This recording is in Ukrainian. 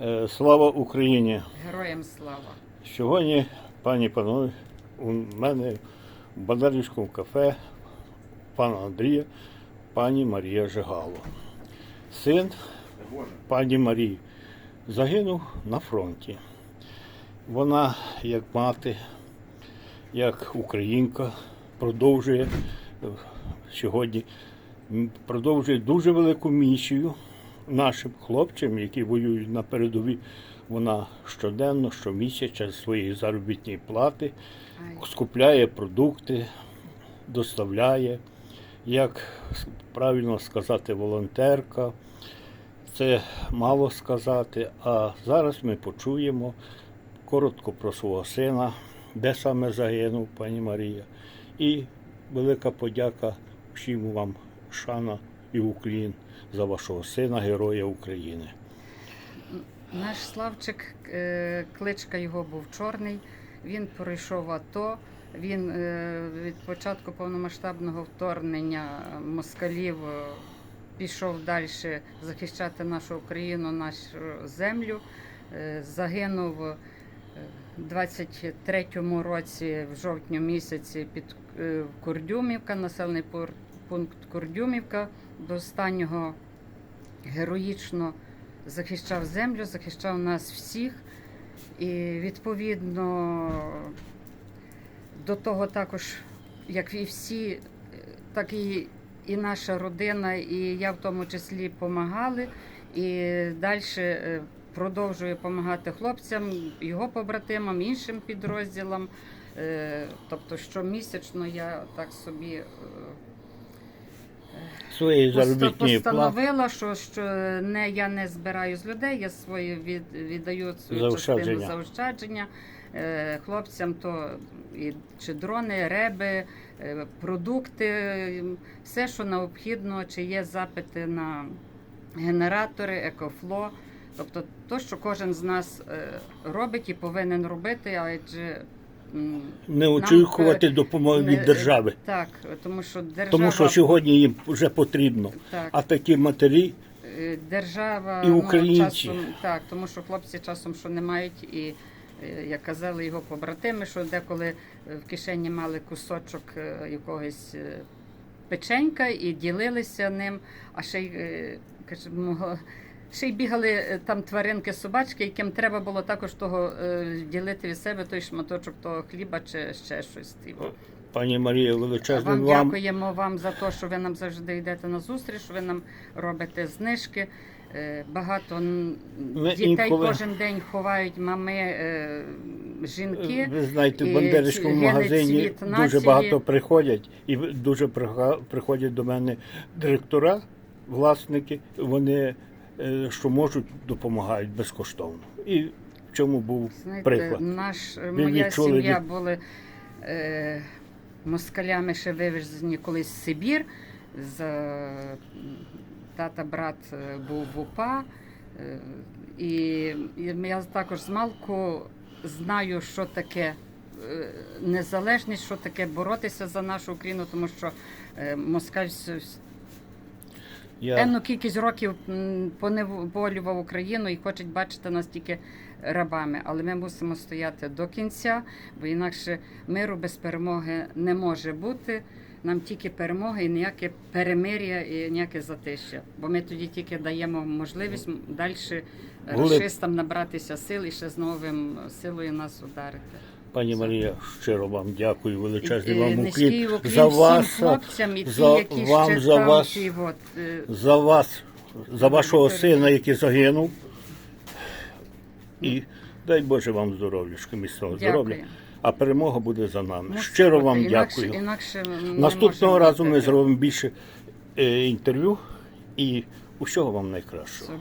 Е, Слава Україні! Героям слава! Сьогодні, пані панове, у мене в Бадарівському кафе пана Андрія, пані Марія Жигало. Син пані Марії загинув на фронті. Вона, як мати, як українка, продовжує е, сьогодні продовжує дуже велику місію нашим хлопцям, які воюють на передовій. Вона щоденно, щомісяця з своєї заробітної плати скупляє продукти, доставляє. Як правильно сказати, волонтерка. Це мало сказати. А зараз ми почуємо коротко про свого сина, де саме загинув пані Марія. І велика подяка всім вам, шана і уклін за вашого сина, Героя України. Наш Славчик, е, кличка його був Чорний. Він пройшов АТО. Він е, від початку повномасштабного вторгнення москалів е, пішов далі захищати нашу Україну, нашу землю. Загинув в 23-му році, в жовтні місяці, під Курдюмівка, населений пункт Курдюмівка. До останнього героїчно захищав землю, захищав нас всіх. І відповідно до того також, як і всі, е, так і, і наша родина, і я в тому числі допомагали. І далі продовжую допомагати хлопцям, його побратимам, іншим підрозділам. Е, Тобто щомісячно я так собі Своєї заробітної плати. постановила, що, що не я не збираю з людей, я свої від, віддаю свою Заощадження. частину заощадження е, хлопцям, то і, чи дрони, реби, е, продукти, все, що необхідно, чи є запити на генератори, екофло. Тобто то, що кожен з нас е, робить і повинен робити, адже Не очікувати допомоги від держави, Так, тому що держава тому що сьогодні їм вже потрібно. так. А такі матері Е, держава І українці. Ну, часом, так, тому що хлопці часом що не мають, і е, як казали його побратими, що деколи е, в кишені мали кусочок якогось печенька і ділилися ним, а ще й каже, ще й бігали е, там тваринки, собачки, яким треба було також того е, ділити від себе той шматочок того хліба чи ще щось. типу. Пані Марія, величезне Вам вам, дякуємо вам за те, що ви нам завжди йдете на зустріч, що ви нам робите знижки. Е, Багато Ми дітей інколи- кожен день ховають мами, жінки. Ви знаєте, в Бандерівському магазині дуже багато приходять, і дуже приходять до мене директора, власники. Вони що можуть, допомагають безкоштовно. І в чому був Знаєте, приклад. наш, моя сім'я від- були е, москалями ще вивезені колись в Сибір. З, е, тата брат е, був в УПА. Е, і, і я також з малку знаю, що таке е, незалежність, що таке боротися за нашу Україну, тому що е, москаль Я Енну кількість років поневолював Україну і хочуть бачити нас тільки рабами. Але ми мусимо стояти до кінця, бо інакше миру без перемоги не може бути. Нам тільки перемога і ніяке перемир'я і ніяке затища. Бо ми тоді тільки даємо можливість далі Були- расистам набратися сил і ще з новим силою нас ударити. Пані Марія, щиро вам дякую, величезний І, вам е, уклін за вас, хлопцям і ті, за які вам, ще за там, вас, от, е, за вас, за вашого сина, який загинув. І дай Боже вам здоров'я, міцного здоров'я. А перемога буде за нами. Мусить Щиро бути. вам інакше, дякую. Інакше ми не Наступного можемо разу ми бути. зробимо більше е, інтерв'ю і усього вам найкращого.